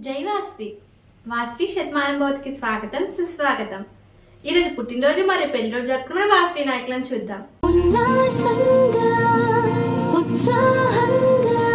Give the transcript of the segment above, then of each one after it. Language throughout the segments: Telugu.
జై వాస్వి. వాస్వి శతమానం భవతికి స్వాగతం సుస్వాగతం. ఈరోజు పుట్టినరోజు మరియు పెళ్ళిరోజు జరుపుకున్న వాస్వి నాయకులను చూద్దాం. ఉల్లాసంగా ఉత్సాహంగా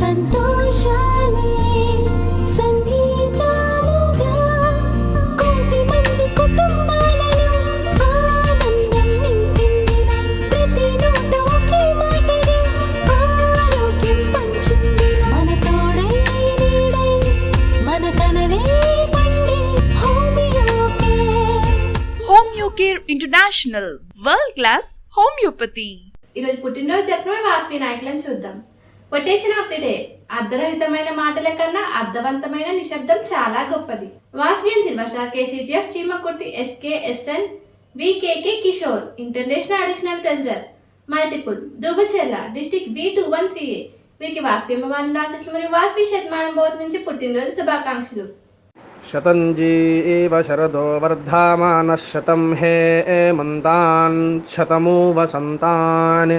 సంతోషాలే International, వరల్డ్ క్లాస్ హోమియోపతి ఈరోజు పుట్టినరోజు జరుపుకున్న వాస్వి నాయకులను చూద్దాం. కొటేషన్ ఆఫ్ ది డే అర్ధరహితమైన మాటల కన్నా అర్థవంతమైన నిశ్శబ్దం చాలా గొప్పది. Vasavian silver star KCGF Chimakurthi SK SN VKK Kishore international additional treasurer multiple Dubacherla district V two one three A వీరికి వాస్వి అమ్మవారిని ఆశీస్సులు మరియు వాస్వి శతమానం బోధ నుంచి పుట్టినరోజు శుభాకాంక్షలు. शतञ्जी एव शरदो वर्धामानः हे एमन्तान् शतमु वसन्तान्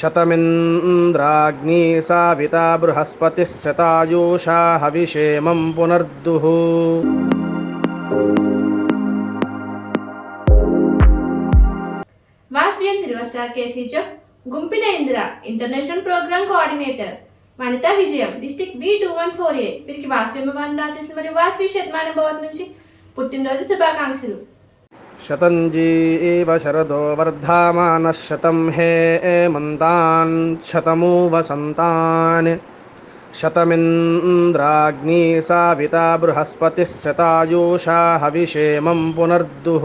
शतमिन्द्राग्नी साविता बृहस्पतिः शतायुषा हविषेमं पुनर्दुः। वासवीन सिल्वर स्टार केसीच गुंपिल Indira international programme coordinator Vanitha విజయం district B two one four A. వీరికి వాస్విమవాన్ రాసేసి మరియు వాస్వి శతమానం భవత్ నుంచి పుట్టినరోజు శుభాకాంక్షలు. శతంజీ శరదో వర్ధమాన శతం హే మంతాన్ శతమూ వసంతాన్. శతమింద్రాగ్ని సావిత బృహస్పతి శతాయూషా హవిషేమం పునర్దుః.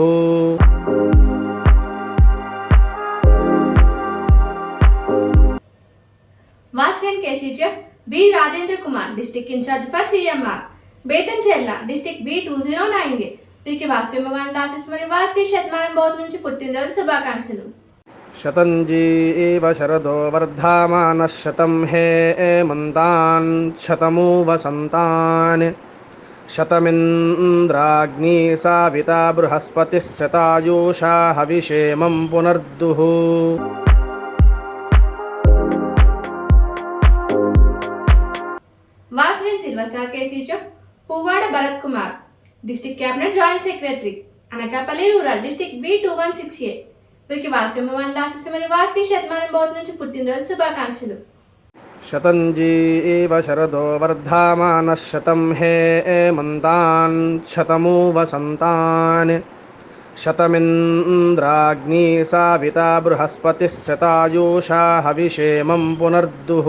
B Rajendra Kumar district incharge for CMR. బేతన్ Betamcherla district B two zero nine. వీరికి వాస్విమవాన్ దాసిస్ మరియు వాస్వి శతమానం బోధ నుంచి పుట్టినరోజు శుభాకాంక్షలు. శతంజీ ఇవ శరదో వర్ధమాన శతం హే మంతాన్ శతమూ వసంతాన్ శతమింద్రాగ్ని సావిత బృహస్పతి శతాయూషా హవిషేమం పునర్దుః. Puvvada Bharat Kumar district cabinet joint secretary Anakapalli rural district B two one six A వీరికి వాస్వి అమ్మవారిని ఆశీస్సులు మరియు వాస్వి శతమానం భవత్ నుంచి పుట్టినరోజు శుభాకాంక్షలు शतञ्जी एव शरदो वर्धामानः शतं हे एमन्तान् शतमु वसन्तान् शतमिन्द्राग्नी साविता बृहस्पतिः शतायुषा हविषेमं पुनर्दुः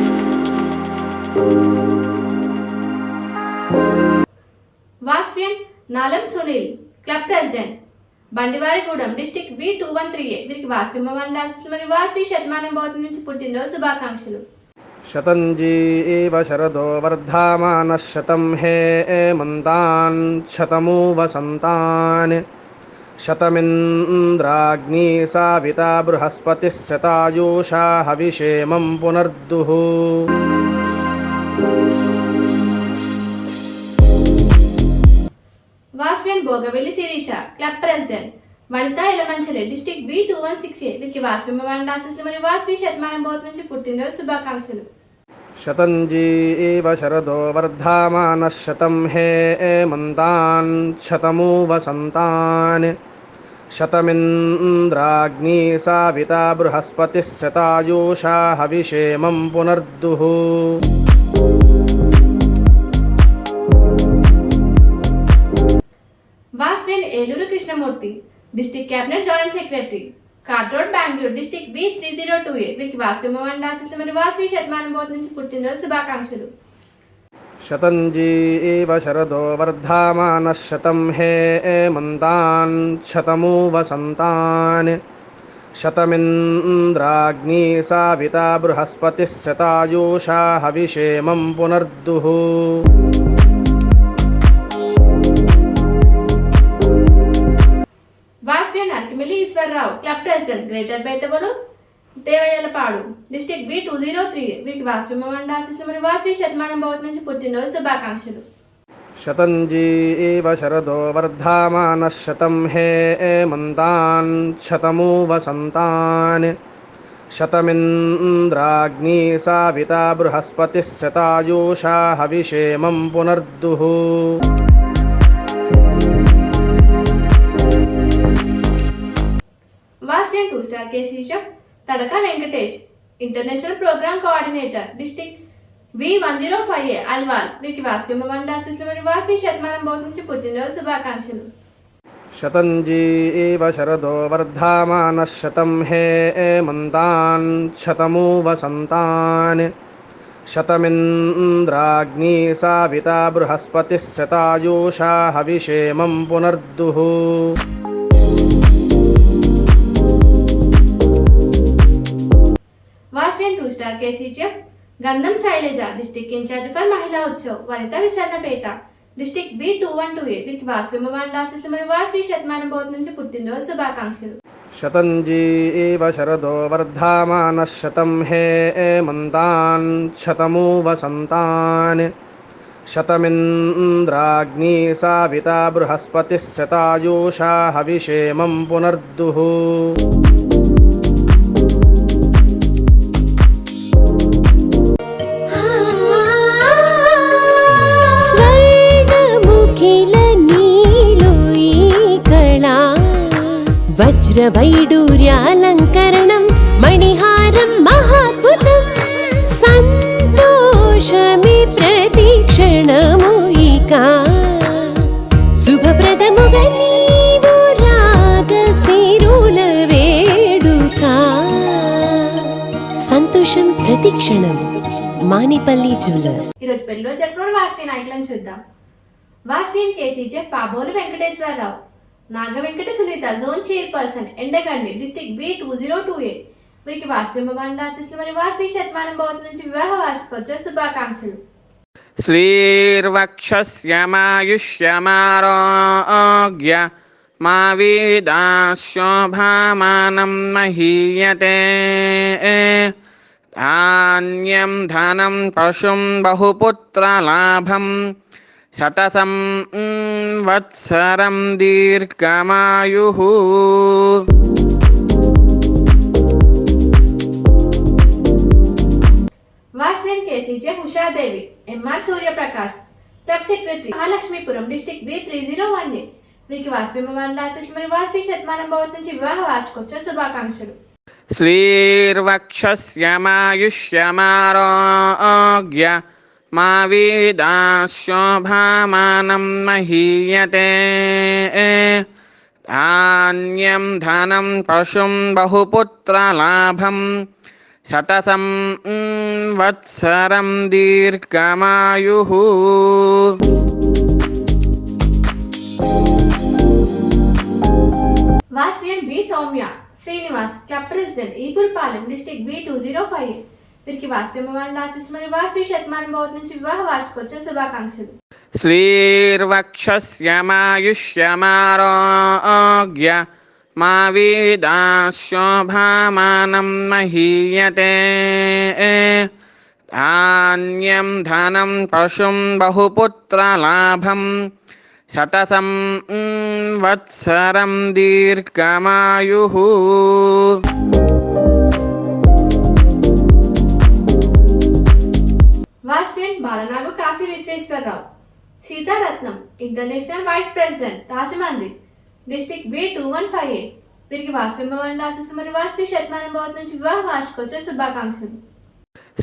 Nalam Sunil club president. Bandivarigudem district B two one three A. వీరికి వాస్వి మరియు వాసి శతమానం భవతి నుంచి పుట్టినరోజు శుభాకాంక్షలు. శతంజీ శరదో వర్ధమాన శతం హే మంతాన్ శతమూ వసంతాన్ శతమింద్రాగ్ని సావిత బృహస్పతి శతాయూషా హవిషేమం పునర్దుః. Bhogavelli Sirisha club president. Vanitha Yelamanchili district B two one six A. వీరికి వాస్విమ వన్ మరియు వాస్వి శతమానం బోత్ నుంచి పుట్టినరోజు శుభాకాంక్షలు. శతంజీ శరదో వర్ధమాన శతం హే మంతాన్ శతమూ వసంతాన్ శతమింద్రాగ్ని సావిత బృహస్పతి శతాయూషా హవిషేమం పునర్దుః. District cabinet joint secretary. కార్టోడ్ Bengaluru district B three zero two A. వీరికి వాసవి మోహన్ దాసిట్లు మరియు శతమానం బోధ నుంచి పుట్టినరోజు శుభాకాంక్షలు. శతంజీ శరదో వర్ధమాన శతం హే మంతాన్ శతమూ వసంతాన్ శతమింద్రాగ్ని సావిత బృహస్పతిः శతాయూషా హవిషేమం పునర్దుః. Kommili Eswararao club president greater బైతవలు Devayyalapadu district B two zero three వీరికి వాస్విమ ఆశీస్సులు మరియు శతమానం భవతి నుంచి పుట్టినరోజు శుభాకాంక్షలు. శతంజీ శరదో వర్ధమాన శతం హే మంతాన్ శతమూ వసంతాన్ శతమింద్రాగ్ని సావిత బృహస్పతి శతాయూషా హవిషేమం పునర్దుః. पुनर्दुः వాస్వియన్ two star కేసీషప్ Thadaka Venkatesh international program coordinator district V one zero five A Alwal వీరికి వాస్వి మండ ఆశీస్సులు మరియు వాస్వి శతమానం భవత్ నుంచి పుట్టినరోజు శుభాకాంక్షలు शतञ्जी एव शरदो वर्धामानः शतं हे एमन्तान् शतमु वसन्तान् शतमिन्द्राग्नी साविता बृहस्पतिः शतायूषा हविषेमं पुनर्दुः కేసీజీఎఫ్ గంధం శైలజ డిస్టిక్ ఇన్ఛార్జ్ ఫర్ మహిళా Utsav Vanitha Vissannapeta district B two one two eight with Vasavi మవాన్ రాసెస్ మరియు వాస్వి శతమానం బోధ నుంచి పుట్టినరోజు శుభాకాంక్షలు. శతంజీ ఏవ శరదో వర్ధమాన శతం హే మంతాన్ శతమూ వసంతాన్ శతమింద్రాగ్ని సావిత బృహస్పతిः శతాయూషా హవిషేమం పునర్దుః. వజ్రవైడూర్యాలంకరణం మణిహారం మహాద్భుతం సంతోషమి ప్రతిక్షణము ఇక సంతోషం ప్రతిక్షణం మానిపల్లి జ్యువెలర్స్ ఈరోజు పెళ్ళిలో జరుపుకున్న వాస్వి నాయకులను చూద్దాం. Vasavian KCJ Pabolu Venkateswararao. Nagavenkata Sunitha zone chairperson Endagandi district B two zero two eight వీరికి వాస్వి భవన్ ఆశీస్సులు మరియు వాస్వి శతమానం భవతి నుంచి వివాహ వార్షికోత్సవ శుభాకాంక్షలు. శ్రీర్వక్షమాయుష్యమారోగ్య మా వీదాశోభామానం మహీయతే. ధాన్యం ధనం పశుం బహుపుత్రలాభం శతసం వత్సరం దీర్ఘమాయు Vasan KCJ Ushadevi MR Suryaprakash club secretary Mahalakshmipuram district B three zero one A Vasavi Bhavan రాశేష్ మరియు వాస్పి శతమానం భవత్ నుంచి వివాహ వార్షికోత్సవ శుభాకాంక్షలు. శ్రీర్వక్షస్యమాయుష్యమారోగ్య మా వేదాశోభామానం మహీయతే ధాన్యం ధనం పశుం బహుపుత్రలాభం శతసం వత్సరం దీర్ఘమాయు Vasavian B Soumya Srinivas club president Eepurpalem district B two zero five వీరికి వాసుదేవ భగవాన్ ఆశిస్తూ మరియు వాసు శతమానం భవత్ నుంచి వివాహ వార్షికోత్సవ శుభాకాంక్షలు. శ్రీర్వక్షశ్యమాయుష్యమారోగ్య మా వీదాశోభామానం మహీయతే. ధాన్యం ధనం పశుం బహుపుత్రలాభం శతసం వత్సరం దీర్ఘమాయు. International Vice President, Rajamandri, District B2158. వీరికి వాస్పేమ మండల ఆశీస్సు మరియు వాస్పి శతమానం భవత్ నుంచి వివాహ వార్షికోత్సవ శుభాకాంక్షలు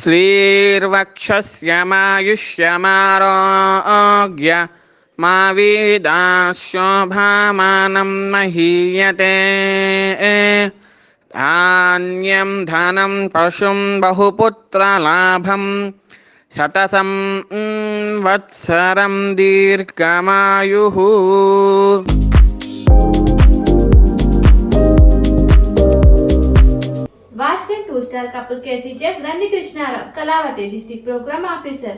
శ్రీర్వక్షమాయుష్యమారోగ్య మా వీదాశోభామానం మహీయతే ధాన్యం ధనం పశుం బహుపుత్రలాభం శతసం వత్సరం దీర్ఘమాయు Vasavian two star couple KC jug రంది Krishnarao Kalavathi district programme officer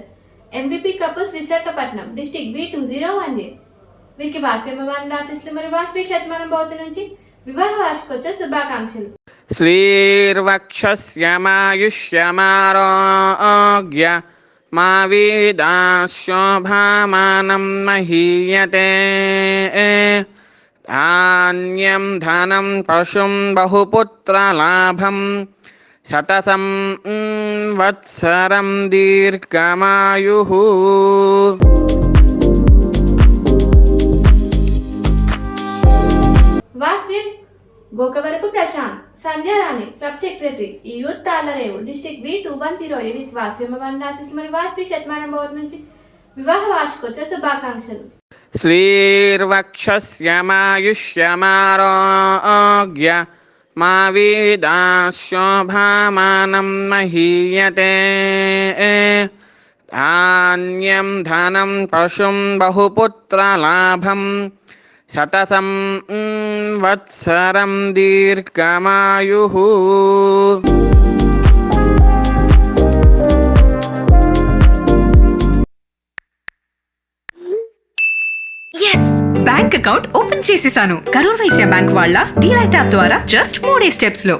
MBP couples Visakhapatnam district B two zero one A వీరికి వాస్వి భగవాన్ ఆశీస్సులు మరియు వాస్వి శతమానం భవతి నుంచి వివాహ వార్షికోత్సవ శుభాకాంక్షలు శ్రీర్వక్షస్యమాయుష్యమారోగ్య मा वेदाशोभामानं महीयते धान्यं धनं पशुं बहुपुत्रलाभं शतसं mm, वत्सरं दीर्घमायुः వాస్విన్ Gokavarapu Prashanth Sandhya Rani club secretary ఈ youth Tallarevu district V two one zero ఎనిమిది వాస్విమవన్ రాశిస్ మరియు శతమానం భవన్ నుంచి వివాహ వార్షికోత్సవ శుభాకాంక్షలు. శ్రీర్వక్షమాయుష్యమారోగ్య మా వీదాశోభామానం మహీయతే. ధాన్యం ధనం పశుం బహుపుత్రలాభం శతసం సంవత్సరం దీర్ఘమాయు. బ్యాంక్ అకౌంట్ ఓపెన్ చేసేసాను. కరూర్ వైశ్య బ్యాంక్ వాళ్ళ డీలైట్ యాప్ ద్వారా జస్ట్ మూడే స్టెప్స్లో.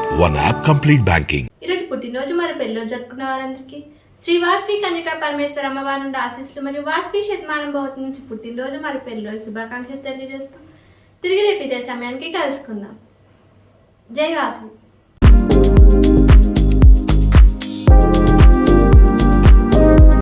One app complete banking ఈరోజు పుట్టినరోజు మరి పెళ్ళిలో జరుపుకున్న వారందరికీ. శ్రీ వాస్వి కన్యకా పరమేశ్వర అమ్మవారి నుండి ఆశీస్సులు మరియు వాస్వి శతమానం భవతి నుంచి పుట్టినరోజు మరి పెళ్ళిలో శుభాకాంక్షలు తెలియజేస్తూ తిరిగి రేపు ఇదే సమయానికి కలుసుకుందాం. జై వాసు